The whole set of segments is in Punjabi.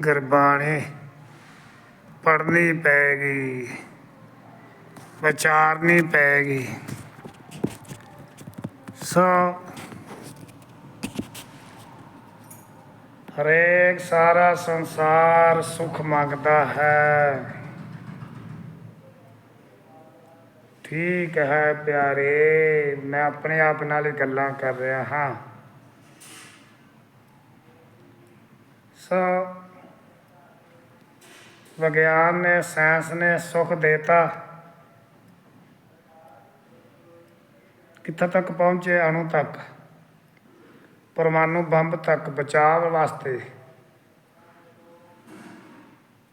ਗੁਰਬਾਣੀ ਪੜ੍ਹਨੀ ਪੈਗੀ ਵਿਚਾਰਨੀ ਪੈਗੀ ਸੋ ਹਰੇਕ ਸਾਰਾ ਸੰਸਾਰ ਸੁਖ ਮੰਗਦਾ ਹੈ। ਠੀਕ ਹੈ ਪਿਆਰੇ, ਮੈਂ ਆਪਣੇ ਆਪ ਨਾਲ ਹੀ ਗੱਲਾਂ ਕਰ ਰਿਹਾ ਹਾਂ। ਸੋ ਵਿਗਿਆਨ ਨੇ, ਸਾਇੰਸ ਨੇ ਸੁਖ ਦੇਤਾ। ਕਿੱਥੇ ਤੱਕ ਪਹੁੰਚੇ? ਅਣੂ ਤੱਕ। ਪਰਮਾਣੂ ਬੰਬ ਤੱਕ ਬਚਾਵ ਵਾਸਤੇ।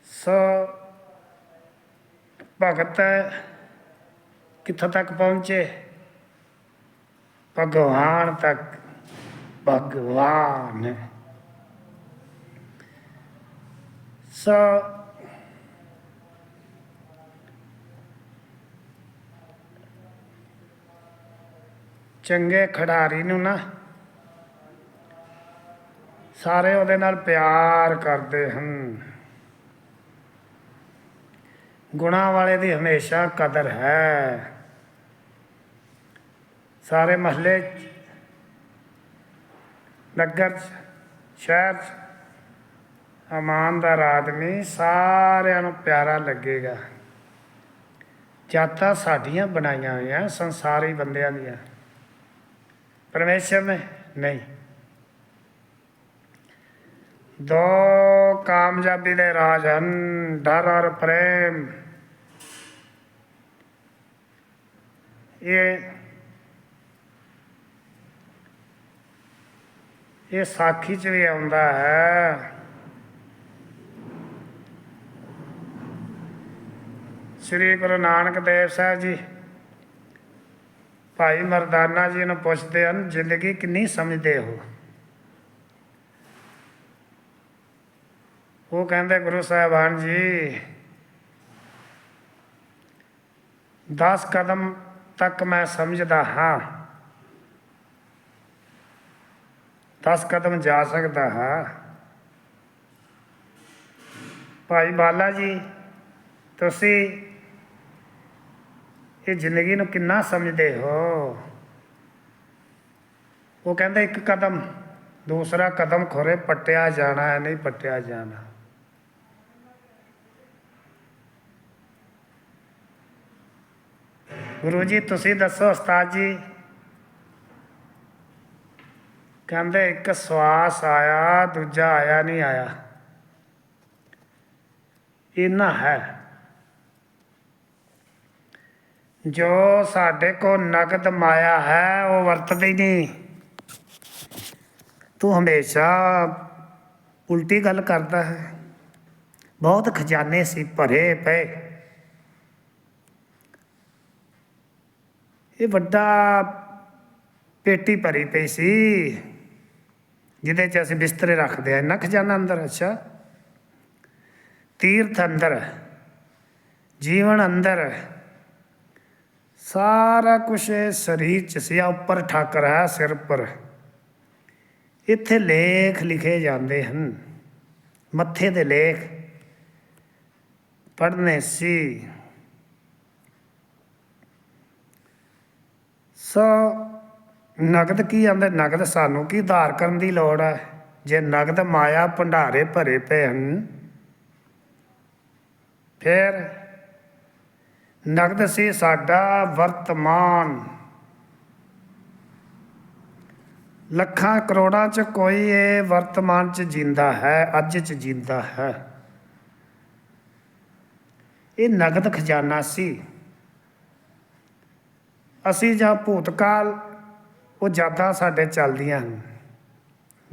ਸੋ, ਭਗਤ ਕਿੱਥੇ ਤੱਕ ਪਹੁੰਚੇ? ਭਗਵਾਨ ਤੱਕ। ਭਗਵਾਨ। ਸੋ ਚੰਗੇ ਖਿਡਾਰੀ ਨੂੰ ਨਾ ਸਾਰੇ ਉਹਦੇ ਨਾਲ ਪਿਆਰ ਕਰਦੇ ਹਨ। ਗੁਣਾ ਵਾਲੇ ਦੀ ਹਮੇਸ਼ਾ ਕਦਰ ਹੈ। ਸਾਰੇ ਮਹੱਲੇ ਨਗਰ 'ਚ, ਸ਼ਹਿਰ 'ਚ ਇਮਾਨਦਾਰ ਆਦਮੀ ਸਾਰਿਆਂ ਨੂੰ ਪਿਆਰਾ ਲੱਗੇਗਾ। ਜਾਤਾਂ ਸਾਡੀਆਂ ਬਣਾਈਆਂ ਹੋਈਆਂ ਸੰਸਾਰੀ ਬੰਦਿਆਂ ਦੀਆਂ। ਪਰਮੇਸ਼ਰ ਨੇ? ਨਹੀਂ। ਦੋ ਕਾਮਯਾਬੀ ਦੇ ਰਾਜ ਹਨ, ਡਰ ਔਰ ਪ੍ਰੇਮ। ਇਹ ਇਹ ਸਾਖੀ ਚ ਵੀ ਆਉਂਦਾ ਹੈ। ਸ੍ਰੀ ਗੁਰੂ ਨਾਨਕ ਦੇਵ ਸਾਹਿਬ ਜੀ ਭਾਈ ਮਰਦਾਨਾ ਜੀ ਨੂੰ ਪੁੱਛਦੇ ਹਨ, ਜ਼ਿੰਦਗੀ ਕਿੰਨੀ ਸਮਝਦੇ ਹੋ? ਉਹ ਕਹਿੰਦੇ, ਗੁਰੂ ਸਾਹਿਬਾਨ ਜੀ 10 ਕਦਮ ਤੱਕ ਮੈਂ ਸਮਝਦਾ ਹਾਂ। 10 ਕਦਮ ਜਾ ਸਕਦਾ ਹਾਂ। ਭਾਈ ਬਾਲਾ ਜੀ, ਤੁਸੀਂ ਇਹ ਜ਼ਿੰਦਗੀ ਨੂੰ ਕਿੰਨਾ ਸਮਝਦੇ ਹੋ? ਉਹ ਕਹਿੰਦਾ, ਇੱਕ ਕਦਮ, ਦੂਸਰਾ ਕਦਮ ਖੋਰੇ, ਪੱਟਿਆ ਜਾਣਾ ਹੈ, ਨਹੀਂ ਪੱਟਿਆ ਜਾਣਾ। ਗੁਰੂ ਜੀ, ਤੁਸੀਂ ਦੱਸੋ ਉਸਤਾਦ ਜੀ। ਕਹਿੰਦੇ, ਇੱਕ ਸਵਾਸ ਆਇਆ, ਦੂਜਾ ਆਇਆ, ਨਹੀਂ ਆਇਆ। ਇੰਨਾ ਹੈ। ਜੋ ਸਾਡੇ ਕੋ ਨਗਦ ਮਾਇਆ ਹੈ, ਉਹ ਵਰਤਦੀ ਨਹੀਂ। ਤੂੰ ਹਮੇਸ਼ਾ ਉਲਟੀ ਗੱਲ ਕਰਦਾ ਹੈ। ਬਹੁਤ ਖਜ਼ਾਨੇ ਸੀ ਭਰੇ ਪਏ। ਇਹ ਵੱਡਾ ਪੇਟੀ ਭਰੀ ਪਈ ਸੀ, ਜਿਹਦੇ 'ਚ ਅਸੀਂ ਬਿਸਤਰੇ ਰੱਖਦੇ ਆ ਇੰਨਾ ਖਜ਼ਾਨਾ ਅੰਦਰ, ਅੱਛਾ। ਤੀਰਥ ਅੰਦਰ, ਜੀਵਨ ਅੰਦਰ। ਸਾਰਾ ਕੁਝ ਸਰੀਰ 'ਚ ਸੀ ਉੱਪਰ ਠਾਕਰ ਹੈ, ਸਿਰ ਪਰ ਇੱਥੇ ਲੇਖ ਲਿਖੇ ਜਾਂਦੇ ਹਨ। ਮੱਥੇ ਦੇ ਲੇਖ ਪੜ੍ਹਨੇ ਸੀ। ਸੋ ਨਗਦ ਕੀ ਆਂਦੇ ਨਗਦ ਸਾਨੂੰ ਕੀ ਧਾਰ ਕਰਨ ਦੀ ਲੋੜ ਹੈ? ਜੇ ਨਗਦ ਮਾਇਆ ਭੰਡਾਰੇ ਭਰੇ ਪਏ ਹਨ, ਫਿਰ ਨਗਦ ਸੀ ਸਾਡਾ ਵਰਤਮਾਨ। ਲੱਖਾਂ ਕਰੋੜਾਂ ਚ ਕੋਈ ਇਹ ਵਰਤਮਾਨ ਚ ਜਿੰਦਾ ਹੈ, ਅੱਜ ਚ ਜਿੰਦਾ ਹੈ। ਇਹ ਨਗਦ ਖਜ਼ਾਨਾ ਸੀ। ਅਸੀਂ ਜਾਂ ਭੂਤਕਾਲ, ਉਹ ਯਾਦਾਂ ਸਾਡੇ ਚੱਲਦੀਆਂ ਹਨ,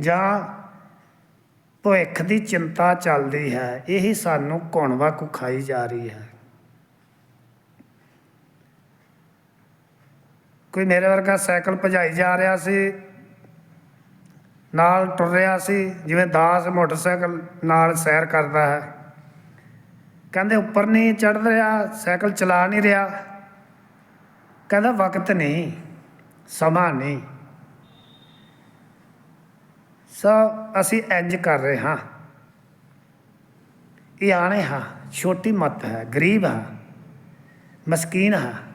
ਜਾਂ ਭਵਿੱਖ ਦੀ ਚਿੰਤਾ ਚੱਲਦੀ ਹੈ, ਇਹੀ ਸਾਨੂੰ ਘੁਣਵਾ ਕੁ ਖਾਈ ਜਾ ਰਹੀ ਹੈ। ਕੋਈ ਮੇਰੇ ਵਰਗਾ ਸਾਈਕਲ ਭਜਾਈ ਜਾ ਰਿਹਾ ਸੀ, ਨਾਲ ਟੁਰ ਰਿਹਾ ਸੀ, ਜਿਵੇਂ ਦਾਸ ਮੋਟਰਸਾਈਕਲ ਨਾਲ ਸੈਰ ਕਰਦਾ ਹੈ। ਕਹਿੰਦੇ, ਉੱਪਰ ਨਹੀਂ ਚੜ ਰਿਹਾ, ਸਾਈਕਲ ਚਲਾ ਨਹੀਂ ਰਿਹਾ। ਕਹਿੰਦਾ, ਵਕਤ ਨਹੀਂ, ਸਮਾਂ ਨਹੀਂ। ਸੋ ਅਸੀਂ ਇੰਜ ਕਰ ਰਹੇ ਹਾਂ। ਇਹ ਆਣੇ ਹਾਂ, ਛੋਟੀ ਮਤ ਹੈ, ਗਰੀਬ ਹਾਂ, ਮਸਕੀਨ ਹਾਂ।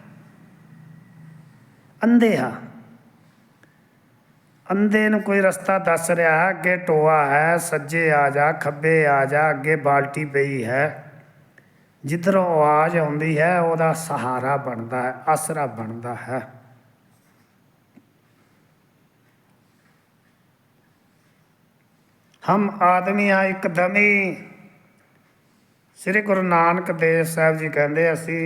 ਅੰਧੇ ਹਾਂ ਅੰਧੇ ਨੂੰ ਕੋਈ ਰਸਤਾ ਦੱਸ ਰਿਹਾ ਹੈ, ਅੱਗੇ ਟੋਆ ਹੈ ਸੱਜੇ ਆ ਜਾ ਖੱਬੇ ਆ ਜਾ ਅੱਗੇ ਬਾਲਟੀ ਪਈ ਹੈ। ਜਿੱਧਰੋਂ ਆਵਾਜ਼ ਆਉਂਦੀ ਹੈ ਉਹਦਾ ਸਹਾਰਾ ਬਣਦਾ ਹੈ ਆਸਰਾ ਬਣਦਾ ਹੈ। ਹਮ ਆਦਮੀ ਆਦਮੀਆਂ ਇੱਕ ਹੀ ਸ੍ਰੀ ਗੁਰੂ ਨਾਨਕ ਦੇਵ ਸਾਹਿਬ ਜੀ ਕਹਿੰਦੇ ਅਸੀਂ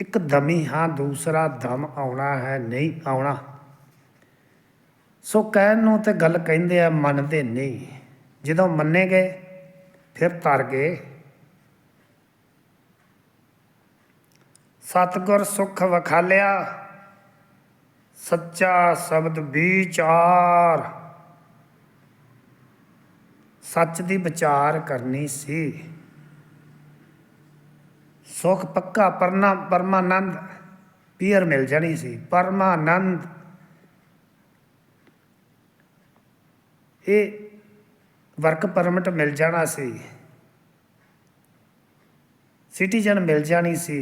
ਇੱਕ ਦਮੀ ਹਾਂ, ਦੂਸਰਾ ਦਮ ਆਉਣਾ ਹੈ, ਨਹੀਂ ਆਉਣਾ। ਸੋ ਕਹਿਣ ਨੂੰ ਤੇ ਗੱਲ ਕਹਿੰਦੇ ਆ, ਮੰਨਦੇ ਨਹੀਂ। ਜਦੋਂ ਮੰਨੇ ਗਏ, ਫਿਰ ਤਰ ਗਏ। ਸਤਗੁਰ ਸੁਖ ਵਖਾਲਿਆ, ਸੱਚਾ ਸ਼ਬਦ ਵਿਚਾਰ। ਸੱਚ ਦੀ ਵਿਚਾਰ ਕਰਨੀ ਸੀ। ਸੁਖ ਪੱਕਾ ਪਰਨਾ ਪਰਮਾਨੰਦ ਪੀਰ ਮਿਲ ਜਾਣੀ ਸੀ ਪਰਮਾਨੰਦ ਇਹ ਵਰਕ ਪਰਮਿਟ ਮਿਲ ਜਾਣਾ ਸੀ ਸਿਟੀਜ਼ਨ ਮਿਲ ਜਾਣੀ ਸੀ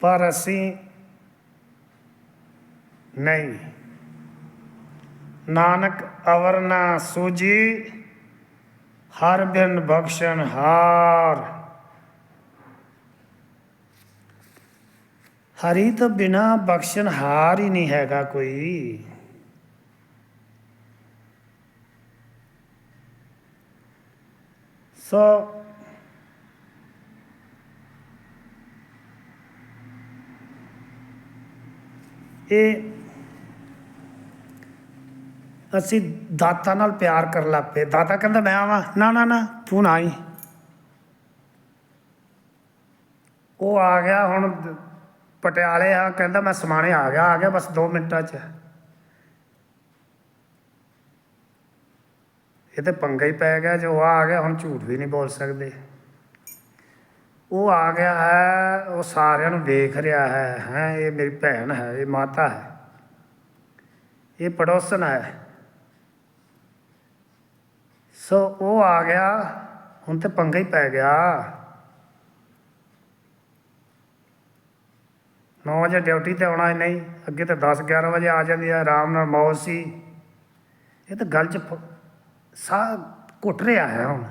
ਪਰ ਅਸੀਂ ਨਹੀਂ ਨਾਨਕ ਅਵਰ ਨਾ ਸੂਜੀ ਹਰ ਬਿਨ ਬਖਸ਼ਣ ਹਾਰ। ਹਰੀ ਤੋਂ ਬਿਨਾ ਬਖਸ਼ਣ ਹਾਰ ਹੀ ਨਹੀਂ ਹੈਗਾ ਕੋਈ। ਸੋ ਇਹ ਅਸੀਂ ਦਾਤਾ ਨਾਲ ਪਿਆਰ ਕਰਨ ਲੱਗ ਪਏ। ਦਾਤਾ ਕਹਿੰਦਾ, ਮੈਂ ਆਵਾਂ। ਨਾ ਨਾ ਨਾ, ਤੂੰ ਨਾ ਆਈ। ਉਹ ਆ ਗਿਆ ਹੁਣ ਪਟਿਆਲੇ ਆ ਕਹਿੰਦਾ, ਮੈਂ ਸਮਾਣੇ ਆ ਗਿਆ ਆ ਗਿਆ ਬਸ 2 ਮਿੰਟਾਂ 'ਚ। ਇਹ ਤੇ ਪੰਗਾ ਹੀ ਪੈ ਗਿਆ, ਜੋ ਆ ਗਿਆ, ਹੁਣ ਝੂਠ ਵੀ ਨਹੀਂ ਬੋਲ ਸਕਦੇ। ਉਹ ਆ ਗਿਆ ਹੈ, ਉਹ ਸਾਰਿਆਂ ਨੂੰ ਵੇਖ ਰਿਹਾ ਹੈ ਹੈ, ਇਹ ਮੇਰੀ ਭੈਣ ਹੈ, ਇਹ ਮਾਤਾ ਹੈ। ਇਹ ਪੜੋਸਨ ਹੈ। ਸੋ ਉਹ ਆ ਗਿਆ, ਹੁਣ ਤੇ ਪੰਗਾ ਹੀ ਪੈ ਗਿਆ। ਨੌ ਵਜੇ ਡਿਊਟੀ ਤੇ ਆਉਣਾ ਹੀ ਨਹੀਂ ਅੱਗੇ ਤਾਂ 10 11 ਵਜੇ ਆ ਜਾਂਦੀ ਹੈ ਆਰਾਮ ਨਾਲ ਮੌਜ ਸੀ। ਇਹ ਤਾਂ ਗੱਲ 'ਚ ਸਾਹ ਘੁੱਟ ਰਿਹਾ ਹੈ ਹੁਣ।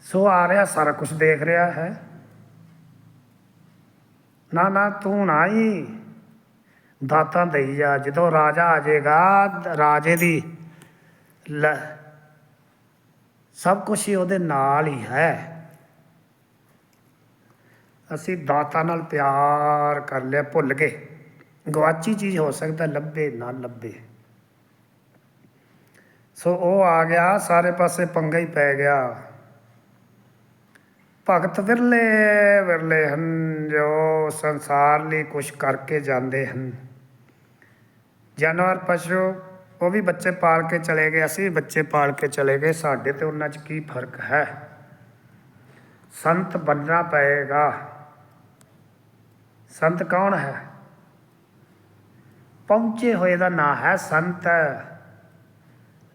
ਸੋ ਆ ਰਿਹਾ, ਸਾਰਾ ਕੁਝ ਦੇਖ ਰਿਹਾ ਹੈ। ਨਾ ਨਾ, ਤੂੰ ਨਾ ਹੀ ਦਾਤਾਂ ਦੇਈ ਜਾ, ਜਦੋਂ ਰਾਜਾ ਆ ਜਾਏਗਾ, ਰਾਜੇ ਦੀ ਸਭ ਕੁਝ ਹੀ ਉਹਦੇ ਨਾਲ ਹੀ ਹੈ। ਅਸੀਂ ਦਾਤਾ ਨਾਲ ਪਿਆਰ ਕਰ ਲਿਆ, ਭੁੱਲ ਗਏ। ਗਵਾਚੀ ਚੀਜ਼ ਹੋ ਸਕਦਾ ਲੱਭੇ ਨਾ ਲੱਭੇ। ਸੋ ਉਹ ਆ ਗਿਆ, ਸਾਰੇ ਪਾਸੇ ਪੰਗਾ ਹੀ ਪੈ ਗਿਆ। ਭਗਤ ਵਿਰਲੇ ਵਿਰਲੇ ਹਨ, ਜੋ ਸੰਸਾਰ ਲਈ ਕੁਝ ਕਰਕੇ ਜਾਂਦੇ ਹਨ। ਜਾਨਵਰ, ਪਸ਼ੂ ਉਹ ਵੀ ਬੱਚੇ ਪਾਲ ਕੇ ਚਲੇ ਗਏ, ਅਸੀਂ ਵੀ ਬੱਚੇ ਪਾਲ ਕੇ ਚਲੇ ਗਏ। ਸਾਡੇ ਤੇ ਉਹਨਾਂ 'ਚ ਕੀ ਫ਼ਰਕ ਹੈ? ਸੰਤ ਬੰਨਣਾ ਪਏਗਾ। ਸੰਤ ਕੌਣ ਹੈ? ਪਹੁੰਚੇ ਹੋਏ ਦਾ ਨਾਂ ਹੈ ਸੰਤ,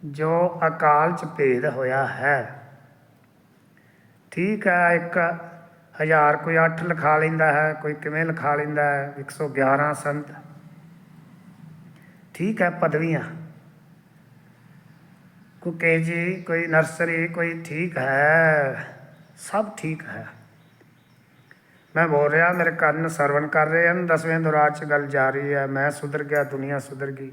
ਜੋ ਅਕਾਲ ਚ ਭੇਦ ਹੋਇਆ ਹੈ। ਠੀਕ ਹੈ, ਇੱਕ ਹਜ਼ਾਰ ਕੋਈ 8 ਲਿਖਾ ਲੈਂਦਾ ਹੈ, ਕੋਈ ਕਿਵੇਂ ਲਿਖਾ ਲੈਂਦਾ ਹੈ? 111 ਸੰਤ। ਠੀਕ ਹੈ, ਪਦਵੀਆਂ। ਕੋਈ ਕੇਜੀ ਕੋਈ ਨਰਸਰੀ, ਕੋਈ ਠੀਕ ਹੈ? ਸਭ ਠੀਕ ਹੈ। ਮੈਂ ਬੋਲ ਰਿਹਾ, ਮੇਰੇ ਕੰਨ ਸਰਵਣ ਕਰ ਰਹੇ ਹਨ, ਦਸਵੇਂ ਦੌਰਾਨ ਚ ਗੱਲ ਜਾ ਰਹੀ ਹੈ। ਮੈਂ ਸੁਧਰ ਗਿਆ, ਦੁਨੀਆ ਸੁਧਰ ਗਈ।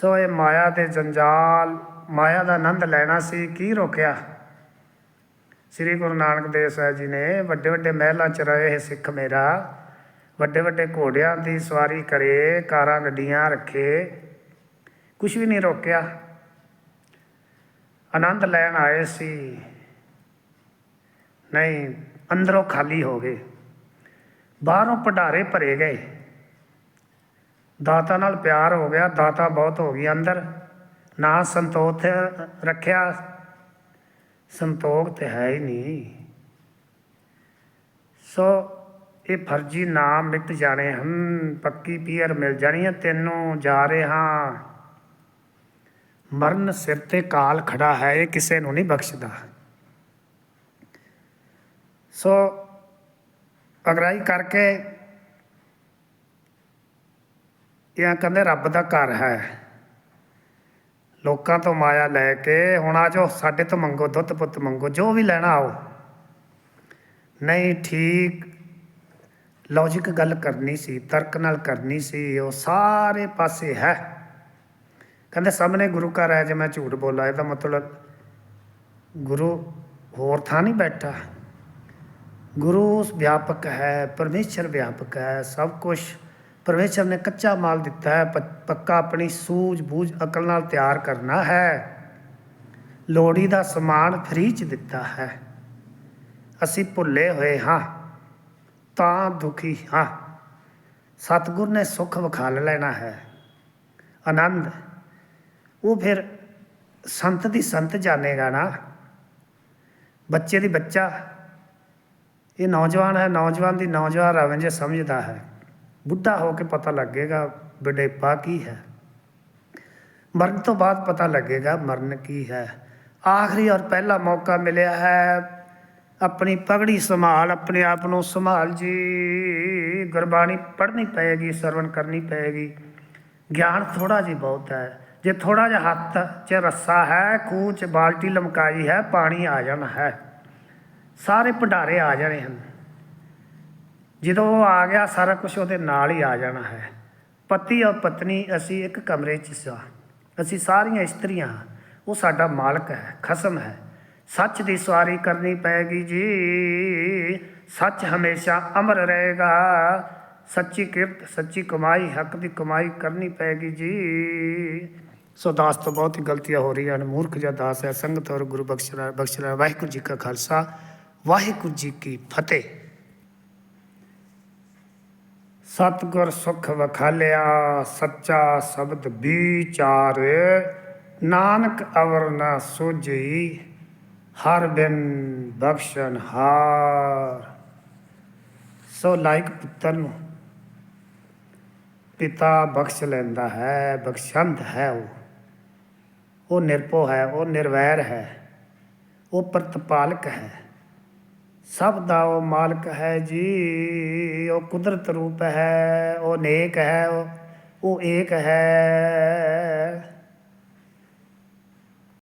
ਸੋ ਇਹ ਮਾਇਆ ਦੇ ਜੰਜਾਲ, ਮਾਇਆ ਦਾ ਆਨੰਦ ਲੈਣਾ ਸੀ, ਕੀ ਰੋਕਿਆ? ਸ੍ਰੀ ਗੁਰੂ ਨਾਨਕ ਦੇਵ ਸਾਹਿਬ ਜੀ ਨੇ ਵੱਡੇ ਵੱਡੇ ਮਹਿਲਾਂ ਚ ਰਹੇ ਇਹ ਸਿੱਖ ਮੇਰਾ। ਵੱਡੇ ਵੱਡੇ ਘੋੜਿਆਂ ਦੀ ਸਵਾਰੀ ਕਰੇ, ਕਾਰਾਂ, ਗੱਡੀਆਂ ਰੱਖੇ। ਕੁਝ ਵੀ ਨਹੀਂ ਰੋਕਿਆ। ਆਨੰਦ ਲੈਣ ਆਏ ਸੀ। ਨਹੀਂ, ਅੰਦਰੋਂ ਖਾਲੀ ਹੋ ਗਏ। ਬਾਹਰੋਂ ਭੰਡਾਰੇ ਭਰੇ ਗਏ। ਦਾਤਾ ਨਾਲ ਪਿਆਰ ਹੋ ਗਿਆ, ਦਾਤਾ ਬਹੁਤ ਹੋ ਗਈ ਅੰਦਰ। ਨਾ ਸੰਤੋਖ ਰੱਖਿਆ, ਸੰਤੋਖ ਤੇ ਹੈ ਹੀ ਨਹੀਂ। ਸੋ ਇਹ ਫਰਜੀ ਨਾਮ ਮਿਟ ਜਾਣੇ ਹਨ, ਪੱਕੀ ਪੀਰ ਮਿਲ ਜਾਣੀ ਹੈ, ਤੈਨੂੰ ਜਾ ਰਹੇ ਹਾਂ। ਮਰਨ ਸਿਰ ਤੇ ਕਾਲ ਖੜਾ ਹੈ, ਇਹ ਕਿਸੇ ਨੂੰ ਨਹੀਂ ਬਖਸ਼ਦਾ। ਸੋ ਅਗਰਾਈ ਕਰਕੇ ਇਹ ਕਹਿੰਦੇ ਰੱਬ ਦਾ ਘਰ ਹੈ। ਲੋਕਾਂ ਤੋਂ ਮਾਇਆ ਲੈ ਕੇ ਹੁਣ ਆ ਜਾਓ, ਸਾਡੇ ਤੋਂ ਮੰਗੋ, ਦੁੱਧ ਪੁੱਤ ਮੰਗੋ, ਜੋ ਵੀ ਲੈਣਾ ਆਓ। ਨਹੀਂ, ਠੀਕ ਲੌਜੀਕ ਗੱਲ ਕਰਨੀ ਸੀ, ਤਰਕ ਨਾਲ ਕਰਨੀ ਸੀ, ਉਹ ਸਾਰੇ ਪਾਸੇ ਹੈ। ਕਹਿੰਦੇ ਸਾਹਮਣੇ ਗੁਰੂ ਘਰ ਹੈ ਜੇ ਮੈਂ ਝੂਠ ਬੋਲਾ, ਇਹਦਾ ਮਤਲਬ ਗੁਰੂ ਹੋਰ ਥਾਂ ਨਹੀਂ ਬੈਠਾ। ਗੁਰੂ ਵਿਆਪਕ ਹੈ, ਪਰਮੇਸ਼ਰ ਵਿਆਪਕ ਹੈ, ਸਭ ਕੁਝ ਪਰਮੇਸ਼ਰ ਨੇ ਕੱਚਾ ਮਾਲ ਦਿੱਤਾ ਹੈ ਪੱਕਾ ਆਪਣੀ ਸੂਝ ਬੂਝ ਅਕਲ ਨਾਲ ਤਿਆਰ ਕਰਨਾ ਹੈ। ਲੋੜੀ ਦਾ ਸਮਾਨ ਫ੍ਰੀ ਚ ਦਿੱਤਾ ਹੈ। ਅਸੀਂ ਭੁੱਲੇ ਹੋਏ ਹਾਂ, ਤਾਂ ਦੁਖੀ ਹਾਂ। ਸਤਿਗੁਰ ਨੇ ਸੁਖ ਵਿਖਾਲ ਲੈਣਾ ਹੈ। ਆਨੰਦ ਉਹ ਫਿਰ ਸੰਤ ਦੀ ਸੰਤ ਜਾਣੇਗਾ ਨਾ। ਬੱਚੇ ਦੀ ਬੱਚਾ। ਇਹ ਨੌਜਵਾਨ ਹੈ, ਨੌਜਵਾਨ ਦੀ ਨੌਜਵਾਨ ਰਵਣ ਜੇ ਸਮਝਦਾ ਹੈ। ਬੁੱਢਾ ਹੋ ਕੇ ਪਤਾ ਲੱਗੇਗਾ ਬਡੇਪਾ ਕੀ ਹੈ। ਮਰਨ ਤੋਂ ਬਾਅਦ ਪਤਾ ਲੱਗੇਗਾ ਮਰਨ ਕੀ ਹੈ। ਆਖਰੀ ਔਰ ਪਹਿਲਾ ਮੌਕਾ ਮਿਲਿਆ ਹੈ। ਆਪਣੀ ਪਗੜੀ ਸੰਭਾਲ, ਆਪਣੇ ਆਪ ਨੂੰ ਸੰਭਾਲ ਜੀ। ਗੁਰਬਾਣੀ ਪੜ੍ਹਨੀ ਪਏਗੀ, ਸਰਵਣ ਕਰਨੀ ਪਏਗੀ। ਗਿਆਨ ਥੋੜਾ ਜਿਹਾ ਬਹੁਤ ਹੈ। ਜੇ ਥੋੜਾ ਜਿਹਾ ਹੱਥ 'ਚ ਰੱਸਾ ਹੈ, ਖੂਹ 'ਚ ਬਾਲਟੀ ਲਮਕਾਈ ਹੈ, ਪਾਣੀ ਆ ਜਾਣਾ ਹੈ। ਸਾਰੇ ਭੰਡਾਰੇ ਆ ਜਾਣੇ ਹਨ। ਜਦੋਂ ਉਹ ਆ ਗਿਆ, ਸਾਰਾ ਕੁਝ ਉਹਦੇ ਨਾਲ ਹੀ ਆ ਜਾਣਾ ਹੈ। ਪਤੀ ਔਰ ਪਤਨੀ, ਅਸੀਂ ਇੱਕ ਕਮਰੇ 'ਚ ਸਾਂ। ਅਸੀਂ ਸਾਰੀਆਂ ਇਸਤਰੀਆਂ ਉਹ ਸਾਡਾ ਮਾਲਕ ਹੈ, ਖਸਮ ਹੈ। ਸੱਚ ਦੀ ਸਵਾਰੀ ਕਰਨੀ ਪਏਗੀ ਜੀ। ਸੱਚ ਹਮੇਸ਼ਾ ਅਮਰ ਰਹੇਗਾ। ਸੱਚੀ ਕਿਰਤ, ਸੱਚੀ ਕਮਾਈ, ਹੱਕ ਦੀ ਕਮਾਈ ਕਰਨੀ ਪਏਗੀ ਜੀ। ਸੋ ਦਾਸ ਤੋਂ ਬਹੁਤ ਹੀ ਗਲਤੀਆਂ ਹੋ ਰਹੀਆਂ ਹਨ। ਮੂਰਖ ਜਿਹਾ ਦਾਸ ਹੈ, ਸੰਗਤ ਔਰ ਗੁਰੂ ਬਖਸ਼ਣਾ ਬਖਸ਼ਣਾ ਵਾਹਿਗੁਰੂ ਜੀ ਕਾ ਖਾਲਸਾ। ਵਾਹਿਗੁਰੂ ਜੀ ਕੀ ਫਤਿਹ। ਸਤਿਗੁਰ ਸੁਖ ਵਖਾਲਿਆ, ਸੱਚਾ ਸ਼ਬਦ ਵਿਚਾਰ। ਨਾਨਕ ਅਵਰ ਨਾ ਸੋਝੀ, ਹਰ ਬਿਨ ਬਖਸ਼ਣ ਹਾਰ। ਸੋ ਲਾਇਕ ਪੁੱਤਰ ਨੂੰ ਪਿਤਾ ਬਖਸ਼ ਲੈਂਦਾ ਹੈ, ਬਖਸ਼ੰਦ ਹੈ ਉਹ। ਉਹ ਨਿਰਭਉ ਹੈ, ਉਹ ਨਿਰਵੈਰ ਹੈ, ਉਹ ਪ੍ਰਤਪਾਲਕ ਹੈ। ਸਭ ਦਾ ਉਹ ਮਾਲਕ ਹੈ ਜੀ, ਉਹ ਕੁਦਰਤ ਰੂਪ ਹੈ, ਉਹ ਨੇਕ ਹੈ, ਉਹ ਉਹ ਏਕ ਹੈ।